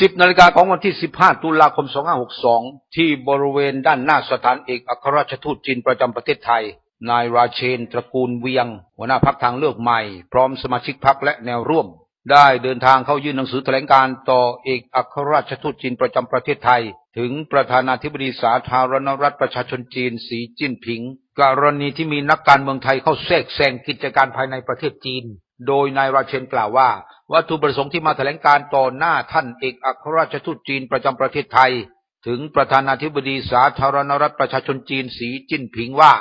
10นาฬิกาของวันที่15ตุลาคม2562ที่บริเวณด้านหน้าสถานเอกอัครราชทูตจีนประจำประเทศไทย นายราเชนตระกูลเวียง หัวหน้าพักทางเลือกใหม่ พร้อมสมาชิกพักและแนวร่วม ได้เดินทางเข้ายื่นหนังสือแถลงการต่อเอกอัครราชทูตจีนประจำประเทศไทย ถึงประธานาธิบดีสาธารณรัฐประชาชนจีนสีจิ้นผิง กรณีที่มีนักการเมืองไทยเข้าแทรกแซงกิจการภายในประเทศจีน โดยนายราเชนกล่าวว่า วัตถุประสงค์ที่มาแถลงการต่อหน้าท่านเอกอัครราชทูตจีนประจำประเทศไทย ถึงประธานาธิบดีสาธารณรัฐประชาชนจีนสีจิ้นผิงว่า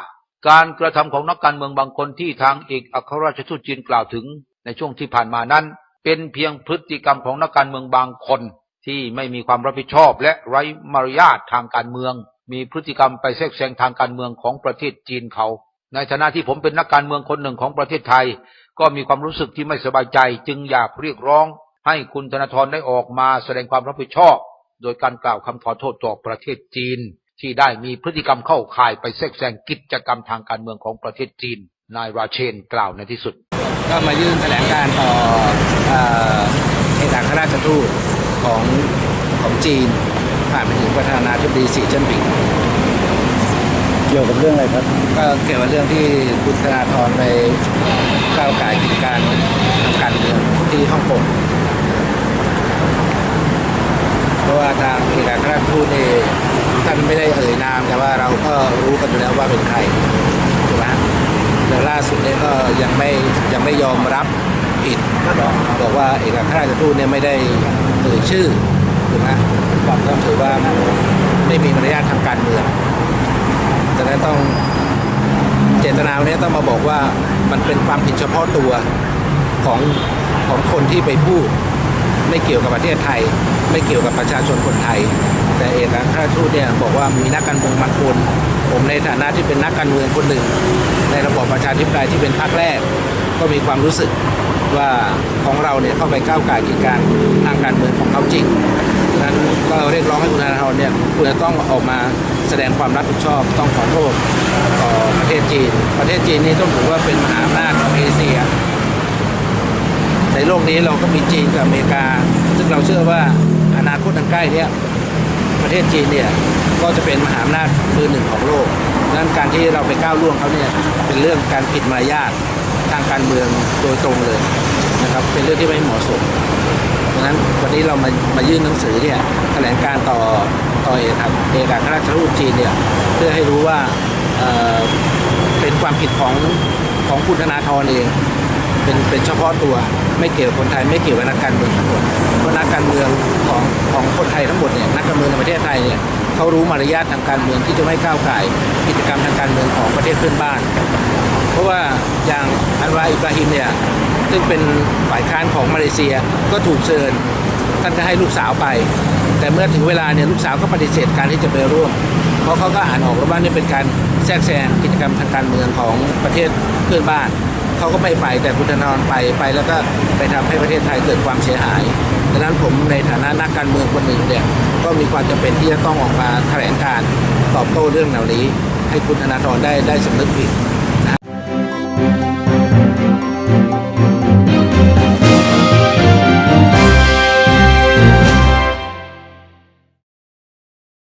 การกระทำของนักการเมืองบางคนที่ทางเอกอัครราชทูตจีนกล่าวถึง ในช่วงที่ผ่านมานั้น เป็นเพียงพฤติกรรมของนักการเมืองบางคน ที่ไม่มีความรับผิดชอบ และไร้มารยาททางการเมือง มีพฤติกรรมไปแทรกแซงทางการเมืองของประเทศจีนเขา ในฐานะที่ผมเป็นนักการเมืองคนหนึ่งของประเทศไทย ก็มีความรู้สึกที่ไม่สบายใจ จึงอยากเรียกร้อง ให้คุณธนาธรได้ออกมาแสดงความรับผิดชอบ โดยการกล่าวคำขอโทษต่อประเทศจีน ที่ได้มีพฤติกรรมเข้าข่ายไปแทรกแซงกิจกรรมทางการเมืองของประเทศจีน นายราเชนกล่าวในที่สุด ก็มายื่นแถลงการต่อเอ่อเอกอัครราชทูตของของจีนผ่านไปถึงประธานาธิบดีสีจิ้นผิง กี่ยวกับเรื่องอะไรครับ ก็เกี่ยวกับเรื่องที่คุณธนาธรไปก้าวไก่ายกิจการทางการเมืองที่ฮ่องกงเพราะว่าทางเอกอัครราชทูตนี่ท่านไม่ได้เอ่ยนามแต่ว่าเราก็รู้กันอยู่แล้วว่าเป็นใครถูกไหมแต่ล่าสุดเนี่ยก็ยังไม่ยังไม่ยอมรับผิดบอกว่าเอกอัครราชทูตเนี่ยไม่ได้เอ่ยชื่อถูกไหมก็ถือว่าไม่มีมารยาททางการเมือง ฉะนั้นต้องเจตนาวนี้ต้องมาบอกว่ามันเป็นความผิดเฉพาะตัวของของคนที่ไปพูด ไม่เกี่ยวกับประเทศไทย ไม่เกี่ยวกับประชาชนคนไทย แต่เอกอัครราทูตเนี่ยบอกว่ามีนักการเมืองบางคนผมในฐานะที่เป็นนักการเมืองคนหนึ่ง ในระบอบประชาธิปไตยที่เป็นพรรคแรก ก็มีความรู้สึกว่าของเราเนี่ยเข้าไปก้าวไก่กิจการทางการเมืองของเขาจริง ดังนั้นก็เรียกร้องให้คุณธนาธรเนี่ยคุณจะต้องออกมาแสดงความรับผิดชอบ ต้องขอโทษต่อประเทศจีน ประเทศจีนนี่ต้องถือว่าเป็นมหาอำนาจของเอเชียในโลกนี้เราก็มีจีนกับอเมริกา ซึ่งเราเชื่อว่าอนาคตอันใกล้เนี้ยประเทศจีนเนี่ยก็จะเป็นมหาอำนาจมือหนึ่งของโลกดังนั้นการที่เราไปก้าวล่วงเขาเนี่ยเป็นเรื่องการผิดมารยาททางการเมืองโดยตรงเลยนะครับ เป็นเรื่องที่ไม่เหมาะสม นั้นวันนี้เรามามายื่นหนังสือเนี่ยแถลงการต่อต่อเอกอัครเอกอัครราชทูตจีนเนี่ยเพื่อให้รู้ว่าเเป็นความผิดของของคุณธนาธรเองเป็นเป็นเฉพาะตัวไม่เกี่ยวคนไทยไม่เกี่ยวกับนักการเมืองทั้งหมดเพราะนักการเมืองของของคนไทยทั้งหมดเนี่ยนักการเมืองในประเทศไทยเนี่ยเขารู้มารยาททางการเมืองที่จะไม่ก้าวไก่กิจกรรมทางการเมืองของประเทศเพื่อนบ้าน เพราะว่าอย่างอันวาอิบราฮิมเนี่ย ซึ่งเป็นฝ่ายค้านของมาเลเซียก็ถูกเชิญ ท่านก็ให้ลูกสาวไป แต่เมื่อถึงเวลาเนี่ยลูกสาวก็ปฏิเสธการที่จะไปร่วม เพราะเขาก็อ่านออกแล้วว่านี่เป็นการแทรกแซงกิจกรรมทางการเมืองของประเทศเพื่อนบ้านเขาก็ไม่ไปแต่คุณธนาธรไปไปแล้วก็ไปทำให้ประเทศไทยเกิดความเสียหายดังนั้นผมในฐานะนักการเมืองคนหนึ่งเนี่ยก็มีความจำเป็นที่จะต้องออกมาแถลงการตอบโต้เรื่องเหล่านี้ ให้คุณธนาธรได้ได้สำนึกผิด